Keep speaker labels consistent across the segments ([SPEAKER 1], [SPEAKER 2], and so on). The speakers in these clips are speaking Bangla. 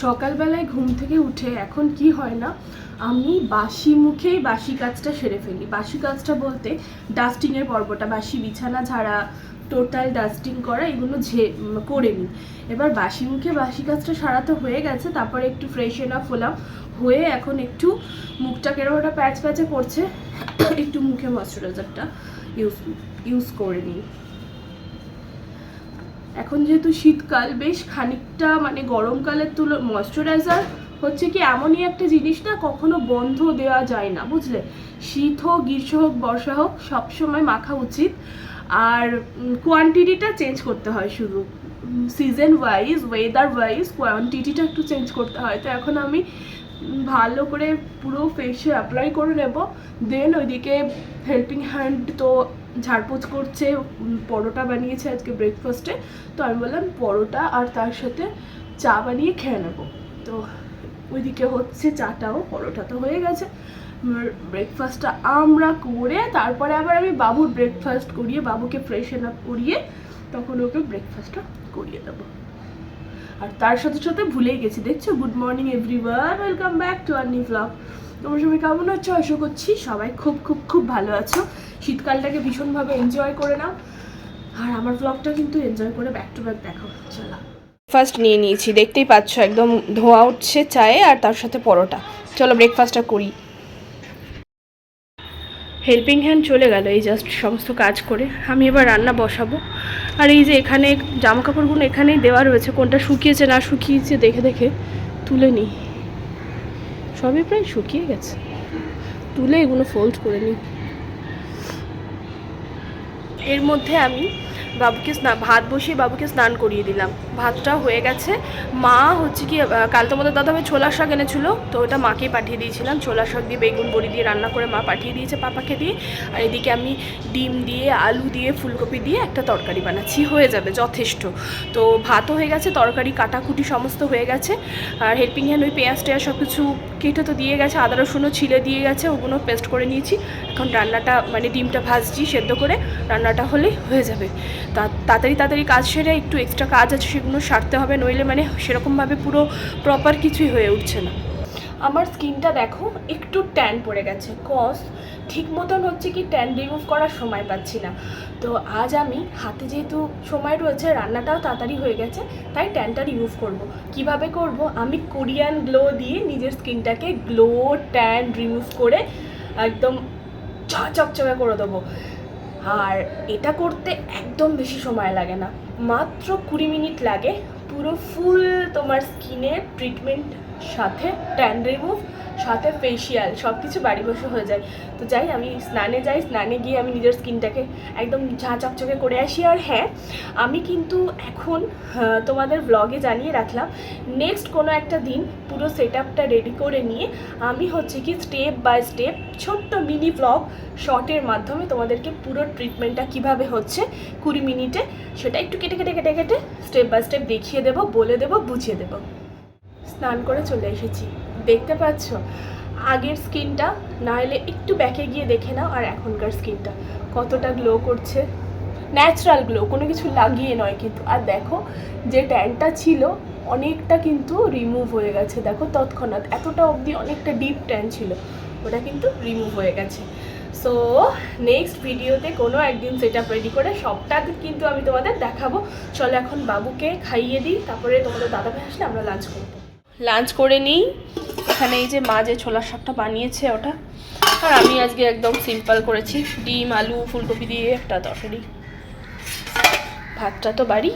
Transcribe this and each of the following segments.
[SPEAKER 1] সকালবেলায় ঘুম থেকে উঠে এখন কি হয় না, আমি বাসি মুখেই বাসি কাজটা সেরে ফেলি। বাসি কাজটা বলতে ডাস্টিংয়ের পর্বটা, বাসি বিছানা ঝাড়া টোটাল ডাস্টিং করা, এগুলো ঝে করে নিই। এবার বাসি মুখে বাসি কাজটা সারা তো হয়ে গেছে, তারপরে একটু ফ্রেশ এন আপ হলাম, হয়ে এখন একটু মুখটা কেরম একটা প্যাচ প্যাচে পড়ছে, একটু মুখে ময়শ্চারাইজারটা ইউজ ইউজ করে নিই। এখন যেহেতু শীতকাল, বেশ খানিকটা মানে গরমকালের তুলো ময়শ্চারাইজার হচ্ছে কি এমনই একটা জিনিস না কখনো বন্ধ দেওয়া যায় না, বুঝলে? শীত হোক, গ্রীষ্ম হোক, বর্ষা হোক, সবসময় মাখা উচিত। আর কোয়ান্টিটিটা চেঞ্জ করতে হয় শুধু। সিজন ওয়াইজ ওয়েদার ওয়াইজ কোয়ান্টিটিটা একটু চেঞ্জ করতে হয়। তো এখন আমি ভালো করে পুরো ফেসে অ্যাপ্লাই করে নেব। দেন ওইদিকে হেল্পিং হ্যান্ড তো ঝাড়পোছ করছে পরোটা বানিয়েছে আজকে ব্রেকফাস্টে তো আমি বললাম, পরোটা আর তার সাথে চা বানিয়ে খেয়ে নেব। তো ওইদিকে হচ্ছে চাটাও, পরোটা তো হয়ে গেছে। ব্রেকফাস্টটা আমরা করে তারপরে আবার আমি বাবুর ব্রেকফাস্ট করিয়ে, বাবুকে ফ্রেশন আপ করিয়ে তখন ওকে ব্রেকফাস্টটা করিয়ে দেবো। আর তার সাথে সাথে ভুলেই গেছি, দেখছ? Good morning everyone welcome back to our blog তোমার সবাই কেমন আছো? আশা করছি সবাই খুব খুব খুব ভালো আছো। শীতকালটাকে ভীষণভাবে এনজয় করে নাও। আর আমার ব্লগটা কিন্তু এনজয় করে ব্যাক টু ব্যাক দেখো চলো। ফার্স্ট নিয়ে নিয়েছি দেখতেই পাচ্ছ একদম ধোয়া উঠছে চায়ে আর তার সাথে পরোটা। চলো ব্রেকফাস্টটা করি। হেল্পিং হ্যান্ড চলে গেল এই জাস্ট সমস্ত কাজ করে। আমি এবার রান্না বসাবো। আর এই যে এখানে জামা কাপড়গুলো এখানেই দেওয়া রয়েছে কোনটা শুকিয়েছে না শুকিয়েছে দেখে দেখে তুলে নিই। সবই প্রায় শুকিয়ে গেছে। তুলে এগুলো ফোল্ড করে নিই। এর মধ্যে আমি বাবুকে স্নান ভাত বসিয়ে বাবুকে স্নান করিয়ে দিলাম। ভাতটা হয়ে গেছে। মা হচ্ছে কি কাল তোমাদের দাদা ভাই ছোলা শাক এনেছিল, তো ওটা মাকে পাঠিয়ে দিয়েছিলাম। ছোলা শাক দিয়ে বেগুন বড়ি দিয়ে রান্না করে মা পাঠিয়ে দিয়েছে পাপাকে দিয়ে। আর এদিকে আমি ডিম দিয়ে, আলু দিয়ে, ফুলকপি দিয়ে একটা তরকারি বানাচ্ছি। হয়ে যাবে, যথেষ্ট। তো ভাতও হয়ে গেছে, তরকারি, কাটাকুটি সমস্ত হয়ে গেছে। আর হেল্পিং হ্যান্ড ওই পেঁয়াজ টেয়াজ সব কিছু কেটে তো দিয়ে গেছে, আদা, রসুনও ছিলে দিয়ে গেছে ওগুলো পেস্ট করে নিয়েছি। এখন রান্নাটা মানে ডিমটা ভাজছি সেদ্ধ করে, রান্নাটা হলেই হয়ে যাবে। তাড়াতাড়ি তাড়াতাড়ি কাজ সেরে একটু এক্সট্রা কাজ আছে সেগুলো সারতে হবে, নইলে মানে সেরকমভাবে পুরো প্রপার কিছুই হয়ে উঠছে না। আমার স্কিনটা দেখো একটু ট্যান পড়ে গেছে কজ ঠিক মতন হচ্ছে কি ট্যান রিমুভ করার সময় পাচ্ছি না। তো আজ আমি হাতে যেহেতু সময় রয়েছে, রান্নাটাও তাড়াতাড়ি হয়ে গেছে, তাই ট্যানটা রিমুভ করব। কীভাবে করব? আমি কোরিয়ান গ্লো দিয়ে নিজের স্কিনটাকে গ্লো ট্যান রিমুভ করে একদম ঝা চকচকে করে দেবো। আর এটা করতে একদম বেশি সময় লাগে না। মাত্র কুড়ি মিনিট লাগে। পুরো ফুল তোমার স্কিনে ট্রিটমেন্ট সাথে ট্যান রিমুভ সাথে ফেসিয়াল সব কিছু বাড়ি বসে হয়ে যায়। তো যাই, আমি স্নানে যাই, স্নানে গিয়ে আমি নিজের স্কিনটাকে একদম ঝাঁ চকচকে করে আসি। আর হ্যাঁ আমি কিন্তু এখন তোমাদের ব্লগে জানিয়ে রাখলাম নেক্সট কোনো একটা দিন পুরো সেট আপটা রেডি করে নিয়ে আমি হচ্ছে কি স্টেপ বাই স্টেপ ছোট্ট মিনি ব্লগ শর্টের মাধ্যমে তোমাদেরকে পুরো ট্রিটমেন্টটা কীভাবে হচ্ছে কুড়ি মিনিটে, সেটা একটু কেটে কেটে কেটে কেটে স্টেপ বাই স্টেপ দেখিয়ে দেবো, বলে দেবো, বুঝিয়ে দেবো। স্নান করে চলে এসেছি। দেখতে পাচ্ছ? আগের স্কিনটা না হলে একটু ব্যাকে গিয়ে দেখে নাও আর এখনকার স্কিনটা কতটা গ্লো করছে। ন্যাচারাল গ্লো কোনো কিছু লাগিয়ে নয় কিন্তু। আর দেখো, যে ট্যানটা ছিল অনেকটা কিন্তু রিমুভ হয়ে গেছে। দেখো তৎক্ষণাৎ, এতটা অবধি অনেকটা ডিপ ট্যান ছিল, ওটা কিন্তু রিমুভ হয়ে গেছে। সো নেক্সট ভিডিওতে কোনো একদিন সেটা রেডি করে সবটা কিন্তু আমি তোমাদের দেখাবো। চলো এখন বাবুকে খাইয়ে দিই, তারপরে তোমাদের দাদা ভাই আসলে আমরা লাঞ্চ করব। লাঞ্চ করে নিই। এখানে এই যে মা যে ছোলার শাকটা বানিয়েছে ওটা। আর আমি আজকে একদম সিম্পল করেছি। ডিম আলু ফুলকপি দিয়ে একটা তরকারি। ভাতটা তো বাড়ি।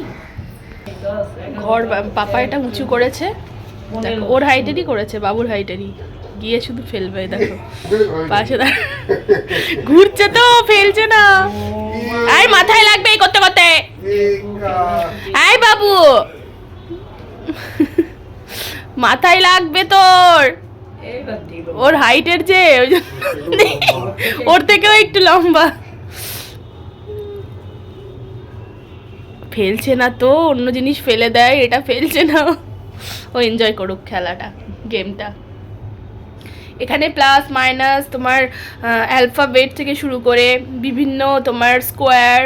[SPEAKER 1] ঘর পাপা এটা উঁচু করেছে। দেখো ওর হাইটেরই করেছে বাবুর হাইটেরই গিয়ে শুধু ফেলবে দেখো। পাশে ঘুরছে তো ফেলছে না। আয় মাথায় লাগবে এই করতে করতে। আয় বাবু। মাথায় লাগবে তোর। ওর হাইটের যে ওর থেকেও একটু লম্বা। ফেলছে না তো অন্য জিনিস ফেলে দেয় এটা ফেলছে না। ও এনজয় করুক খেলাটা গেমটা এখানে প্লাস মাইনাস তোমার অ্যালফাবেট থেকে শুরু করে বিভিন্ন তোমার স্কোয়ার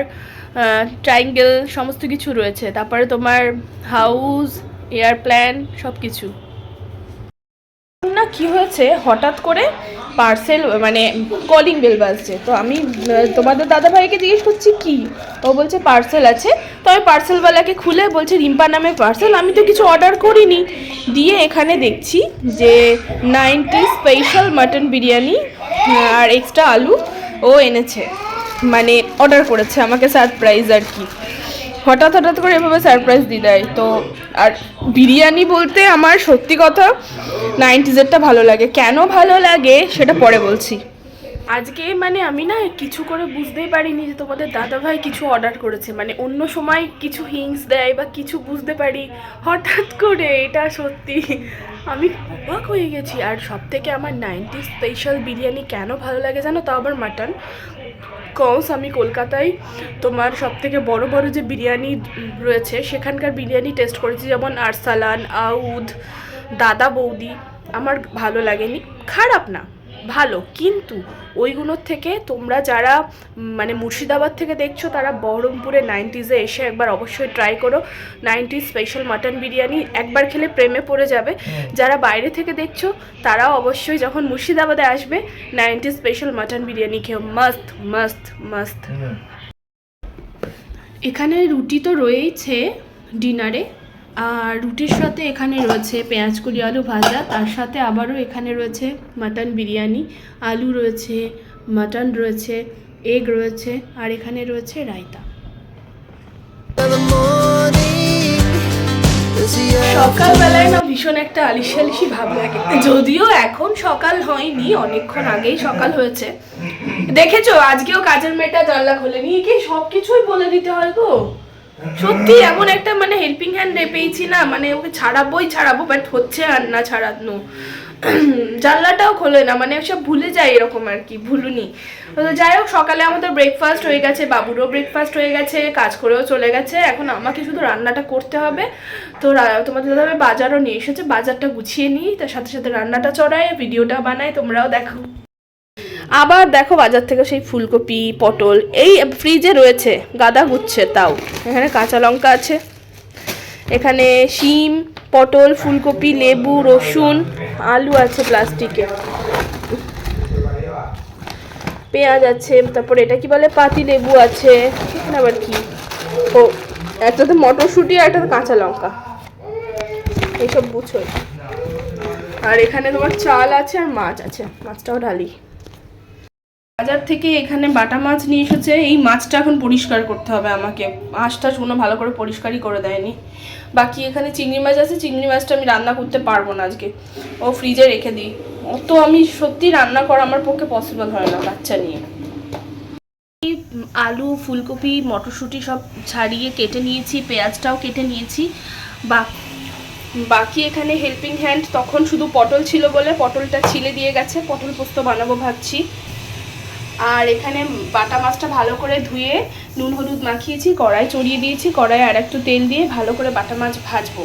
[SPEAKER 1] ট্রাইঙ্গেল সমস্ত কিছু রয়েছে। তারপরে তোমার হাউস এয়ার প্ল্যান সব কিছু না, কি হয়েছে? হঠাৎ করে পার্সেল মানে কলিং বেল বাজছে। তো আমি, তোমাদের দাদা ভাইকে জিজ্ঞেস করছি, কি? ও বলছে, পার্সেল আছে। তো আমি পার্সেলওয়ালাকে খুলে বলছে, রিম্পা নামে পার্সেল? আমি তো কিছু অর্ডার করিনি। দিয়ে এখানে দেখছি যে নাইনটি স্পেশাল মাটন বিরিয়ানি আর এক্সট্রা আলু ও এনেছে। মানে অর্ডার করেছে, আমাকে সারপ্রাইজ আর কি। হঠাৎ হঠাৎ করে এভাবে সারপ্রাইজ দিয়ে দেয় তো আর বিরিয়ানি বলতে আমার সত্যি কথা নাইনটিজেরটা ভালো লাগে। কেন ভালো লাগে সেটা পরে বলছি। আজকে মানে আমি না কিছু করে বুঝতেই পারিনি যে তোমাদের দাদাভাই কিছু অর্ডার করেছে। মানে অন্য সময় কিছু হিংস দেয় বা কিছু বুঝতে পারি, হঠাৎ করে এটা সত্যি। আমি অবাক হয়ে গেছি। আর সব থেকে আমার নাইনটি স্পেশাল বিরিয়ানি কেন ভালো লাগে জানো? তাও আবার মাটন কস আমি কলকাতায় তোমার সব থেকে বড় বড় যে বিরিয়ানি রয়েছে, সেখানকার বিরিয়ানি টেস্ট করেছি যেমন আরসালান, আউদ, দাদা বৌদি। আমার ভালো লাগেনি। খারাপ না, ভালো, কিন্তু ওইগুলোর থেকে তোমরা যারা মানে মুর্শিদাবাদ থেকে দেখছ তারা বহরমপুরে নাইনটিজে এসে একবার অবশ্যই ট্রাই করো। নাইনটিজ স্পেশাল মাটন বিরিয়ানি একবার খেলে প্রেমে পড়ে যাবে। যারা বাইরে থেকে দেখছ তারাও অবশ্যই যখন মুর্শিদাবাদে আসবে নাইনটিজ স্পেশাল মাটন বিরিয়ানি খেও। মাস্ত মাস্ত মাস্ত এখানে রুটি তো রয়েইছে ডিনারে আর রুটির সাথে এখানে রয়েছে পেঁয়াজ কলি, আলু ভাজা। তার সাথে আবারও এখানে রয়েছে মাটন বিরিয়ানি, আলু রয়েছে, মাটন রয়েছে, এগ রয়েছে, আর এখানে রয়েছে রায়তা। সকালবেলায় না ভীষণ একটা আলিশি আলিশি ভাব লাগে। যদিও এখন সকাল হয়নি, অনেকক্ষণ আগেই সকাল হয়েছে। দেখেছ, আজকেও কাজের মেয়েটা জানলা খোলেনি কি সব কিছুই বলে দিতে হয় গো? সত্যি এমন একটা মানে হেল্পিং হ্যান্ড পেয়েছি না মানে ওকে ছাড়াবোই ছাড়াবো বাট হচ্ছে আর না ছাড়ানো। জানলাটাও খোলে না মানে সব ভুলে যায় এরকম আর কি, ভুলুনি। তো যাই হোক, সকালে আমাদের ব্রেকফাস্ট হয়ে গেছে, বাবুরও ব্রেকফাস্ট হয়ে গেছে, কাজ করেও চলে গেছে, এখন আমাকে শুধু রান্নাটা করতে হবে। তো তোমাদের দাদা বাজারও নিয়ে এসেছে, বাজারটা গুছিয়ে নিই, তার সাথে সাথে রান্নাটা চড়াই ভিডিওটা বানাই, তোমরাও দেখো। আবার দেখো বাজার থেকে সেই ফুলকপি, পটল, এই ফ্রিজে রয়েছে, গাদা গুচ্ছে তাও। এখানে কাঁচা লঙ্কা আছে। এখানে শিম, পটল, ফুলকপি, লেবু, রসুন, আলু আছে প্লাস্টিকে পেঁয়াজ আছে, তারপর এটা কি বলে? পাতি লেবু আছে। এখানে আবার কি? ও একটাতে মটরশুঁটি আর একটা কাঁচা লঙ্কা। এইসব বুঝোই। আর এখানে তোমার চাল আছে আর মাছ আছে। মাছটাও ঢালি বাজার থেকে এখানে বাটা মাছ নিয়ে এসেছে। এই মাছটা এখন পরিষ্কার করতে হবে আমাকে। মাছটা শুনো ভালো করে পরিষ্কারই করে দেয়নি। বাকি এখানে চিংড়ি মাছ আছে, চিংড়ি মাছটা আমি রান্না করতে পারব না আজকে। ও ফ্রিজে রেখে দিই। অত আমি সত্যি রান্না করা আমার পক্ষে পসিবল হয় না বাচ্চা নিয়ে। আলু, ফুলকপি, মটরশুঁটি সব ছাড়িয়ে কেটে নিয়েছি, পেঁয়াজটাও কেটে নিয়েছি। বা, বাকি এখানে হেল্পিং হ্যান্ড তখন শুধু পটল ছিল বলে পটলটা ছিলে দিয়ে গেছে। পটল পোস্ত বানাবো ভাবছি। আর এখানে বাটা মাছটা ভালো করে ধুয়ে নুন হলুদ মাখিয়েছি, কড়াই চড়িয়ে দিয়েছি কড়াই আর একটু তেল দিয়ে ভালো করে বাটা মাছ ভাজবো।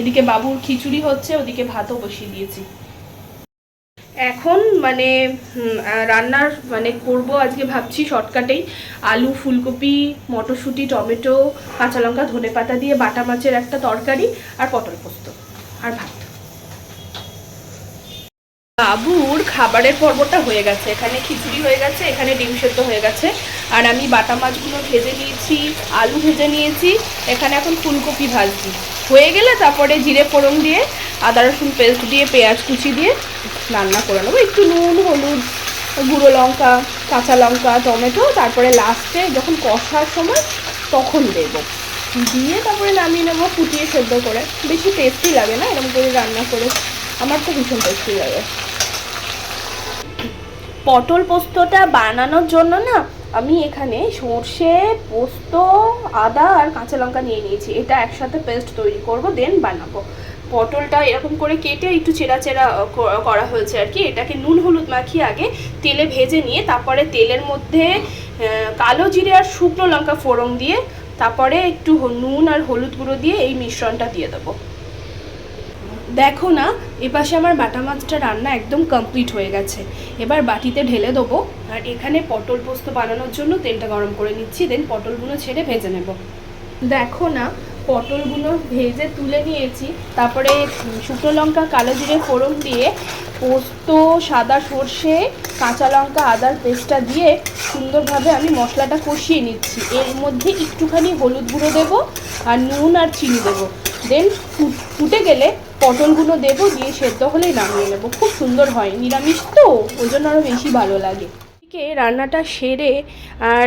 [SPEAKER 1] এদিকে বাবুর খিচুড়ি হচ্ছে, ওদিকে ভাতও বসিয়ে দিয়েছি। এখন মানে রান্নার মানে করব আজকে ভাবছি শর্টকাটেই। আলু, ফুলকপি, মটরশুঁটি, টমেটো, কাঁচা লঙ্কা ধনে পাতা দিয়ে বাটা মাছের একটা তরকারি আর পটল পোস্ত আর ভাত। বাবুর খাবারের পর্বটা হয়ে গেছে। এখানে খিচুড়ি হয়ে গেছে, এখানে ডিম সেদ্ধ হয়ে গেছে। আর আমি বাটা মাছগুলো ভেজে নিয়েছি, আলু ভেজে নিয়েছি, এখানে এখন ফুলকপি ভাজছি হয়ে গেলে তারপরে জিরে ফোড়ন দিয়ে, আদা রসুন পেস্ট দিয়ে, পেঁয়াজ কুচি দিয়ে রান্না করে নেব। একটু নুন, হলুদ, গুঁড়ো লঙ্কা, কাঁচা লঙ্কা, টমেটো, তারপরে লাস্টে যখন কষার সময় তখন দেবো। দিয়ে তারপরে নামিয়ে নেব ফুটিয়ে সেদ্ধ করে। বেশি টেস্টি লাগে না, এরকম করে রান্না করে। আমার তো ভীষণ টেস্টি লাগে। পটল পোস্তটা বানানোর জন্য না আমি এখানে সর্ষে, পোস্ত, আদা আর কাঁচা লঙ্কা নিয়ে নিয়েছি। এটা একসাথে পেস্ট তৈরি করব দেন বানাবো। পটলটা এরকম করে কেটে একটু চেরা চেরা করা হয়েছে আর কি। এটাকে নুন হলুদ মাখিয়ে আগে তেলে ভেজে নিয়ে তারপরে তেলের মধ্যে কালো জিরে আর শুকনো লঙ্কা ফোড়ন দিয়ে তারপরে একটু নুন আর হলুদ গুঁড়ো দিয়ে এই মিশ্রণটা দিয়ে দেবো। দেখো না, এপাশে আমার বাটা মাছটা রান্না একদম কমপ্লিট হয়ে গেছে। এবার বাটিতে ঢেলে দেবো, আর এখানে পটল পোস্ত বানানোর জন্য তেলটা গরম করে নিচ্ছি দেন পটলগুলো ছেড়ে ভেজে নেব। দেখো না, পটলগুলো ভেজে তুলে নিয়েছি, তারপরে শুকনো লঙ্কা, কালো জিরে ফোড়ন দিয়ে পোস্ত, সাদা সর্ষে, কাঁচা লঙ্কা, আদার পেস্টটা দিয়ে সুন্দরভাবে আমি মশলাটা কষিয়ে নিচ্ছি। এর মধ্যে একটুখানি হলুদ গুঁড়ো দেবো, আর নুন আর চিনি দেবো। দেন ফুটে গেলে পটলগুলো দেবো, দিয়ে সেদ্ধ হলেই নামিয়ে নেব। খুব সুন্দর হয়, নিরামিষ তো, ওই জন্য আরও বেশি ভালো লাগে। এদিকে রান্নাটা সেরে আর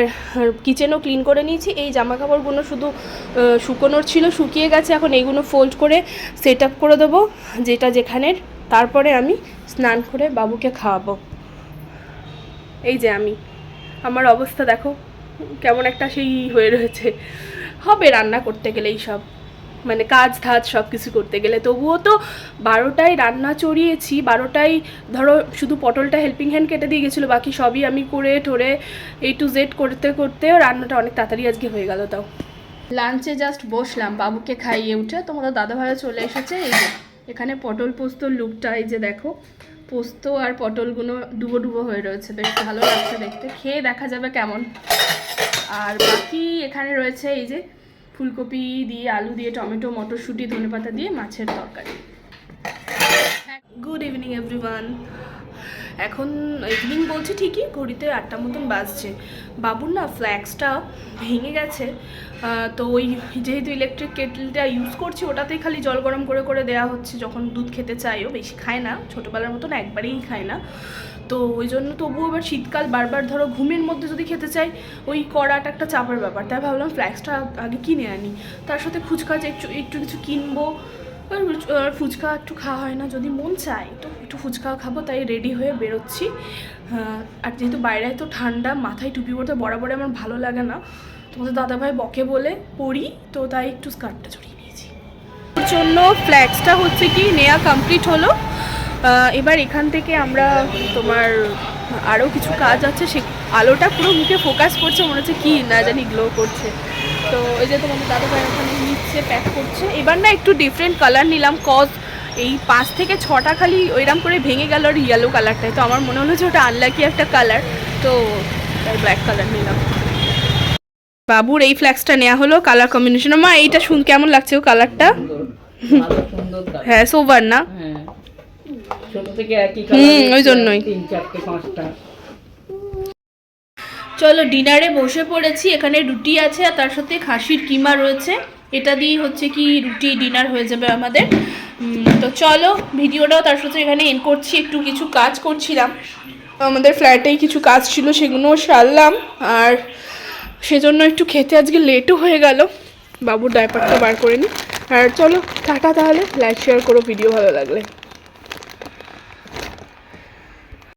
[SPEAKER 1] কিচেনও ক্লিন করে নিয়েছি। এই জামা কাপড়গুলো শুধু শুকোনোর ছিল, শুকিয়ে গেছে। এখন এইগুলো ফোল্ড করে সেট আপ করে দেবো, যেটা যেখানের। তারপরে আমি স্নান করে বাবুকে খাওয়াবো। এই যে আমি। আমার অবস্থা দেখো, কেমন একটা সেই হয়ে রয়েছে। হবে রান্না করতে গেলে এই সব মানে কাজ ধাজ সব কিছু করতে গেলে। তবুও তো বারোটায় রান্না চড়িয়েছি, বারোটায় ধরো শুধু পটলটা হেল্পিং হ্যান্ড কেটে দিয়ে গেছিল, বাকি সবই আমি করে ঠোরে এ টু জেড করতে করতেও রান্নাটা অনেক তাড়াতাড়ি আজকে হয়ে গেল তাও। লাঞ্চে জাস্ট বসলাম, বাবুকে খাইয়ে উঠে তোমাদের দাদা ভাইয়া চলে এসেছে, এই যে এখানে পটল পোস্তর লুকটা, এই যে দেখো, পোস্ত আর পটলগুলো ডুবো ডুবো হয়ে রয়েছে, বেশ ভালো লাগছে দেখতে, খেয়ে দেখা যাবে কেমন। আর বাকি এখানে রয়েছে এই যে ফুলকপি দিয়ে আলু দিয়ে টমেটো মটরশুঁটি ধনেপাতা দিয়ে মাছের তরকারি। গুড ইভিনিং এভরিওয়ান এখন ইভিনিং বলছি ঠিকই, ঘড়িতে আটটা মতন বাজছে। বাবুর না ফ্ল্যাক্সটা ভেঙে গেছে। তো ওই যেহেতু ইলেকট্রিক কেটলটা ইউজ করছি, ওটাতেই খালি জল গরম করে করে দেওয়া হচ্ছে। যখন দুধ খেতে চাইও, বেশি খায় না। ছোটোবেলার মতন একবারেই খায় না। তো ওই জন্য তবুও এবার শীতকাল বারবার ধরো ঘুমের মধ্যে যদি খেতে চাই, ওই কড়াটা একটা চাপার ব্যাপার। তাই ভাবলাম ফ্ল্যাক্সটা আগে কিনে আনি। তার সাথে ফুচকা একটু একটু কিছু কিনবো আর ফুচকা একটু খাওয়া হয় না, যদি মন চায়, তো একটু ফুচকাও খাব, তাই রেডি হয়ে বেরোচ্ছি। আর যেহেতু বাইরে তো ঠান্ডা, মাথায় টুপি পরতে বরাবরই আমার ভালো লাগে না, তোমাদের দাদাভাই বকে বলে পরি, তো তাই একটু স্কার্টটা চড়িয়ে নিয়েছি। ওর জন্য ফ্ল্যাক্সটা হচ্ছে কি নেওয়া কমপ্লিট হলো। এবার এখান থেকে আমরা তোমার আরও কিছু কাজ আছে, সে আলোটা পুরো মুখে ফোকাস করছে, মনে হচ্ছে কি না জানি গ্লো করছে। তো এই যে তোমাদের দাদা ভাই ওখানে নিচ্ছে প্যাক করছে। এবার না একটু ডিফারেন্ট কালার নিলাম কজ এই পাঁচ থেকে ছটা খালি ওইরকম করে ভেঙে গেল আর ইয়েলো কালারটায় তো আমার মনে হলো যে ওটা আনলাকি একটা কালার তো তাই ব্ল্যাক কালার নিলাম। বাবুর এই ফ্ল্যাক্সটা নেওয়া হলো কালার কম্বিনেশন মা এইটা শুন কেমন লাগছে ও কালারটা। হ্যাঁ সোবার না?
[SPEAKER 2] হ্যাঁ। ছোট থেকে একই
[SPEAKER 1] হুম, ওই জন্যই।
[SPEAKER 2] তিন চারটে পাঁচটা।
[SPEAKER 1] চলো ডিনারে বসে পড়েছি, এখানে রুটি আছে আর তার সাথে খাসির কিমা রয়েছে। এটা দিয়ে হচ্ছে কি রুটি ডিনার হয়ে যাবে আমাদের। তো চলো, ভিডিওটাও তার সাথে এখানে এন করছি, একটু কিছু কাজ করছিলাম। আমাদের ফ্ল্যাটেই কিছু কাজ ছিল, সেগুলোও সারলাম। আর সেজন্য একটু খেতে আজকে লেটও হয়ে গেল। বাবুর ডাইপারটা বার করে নিই আর চলো, টাটা তাহলে। লাইক শেয়ার করো ভিডিও ভালো লাগলে।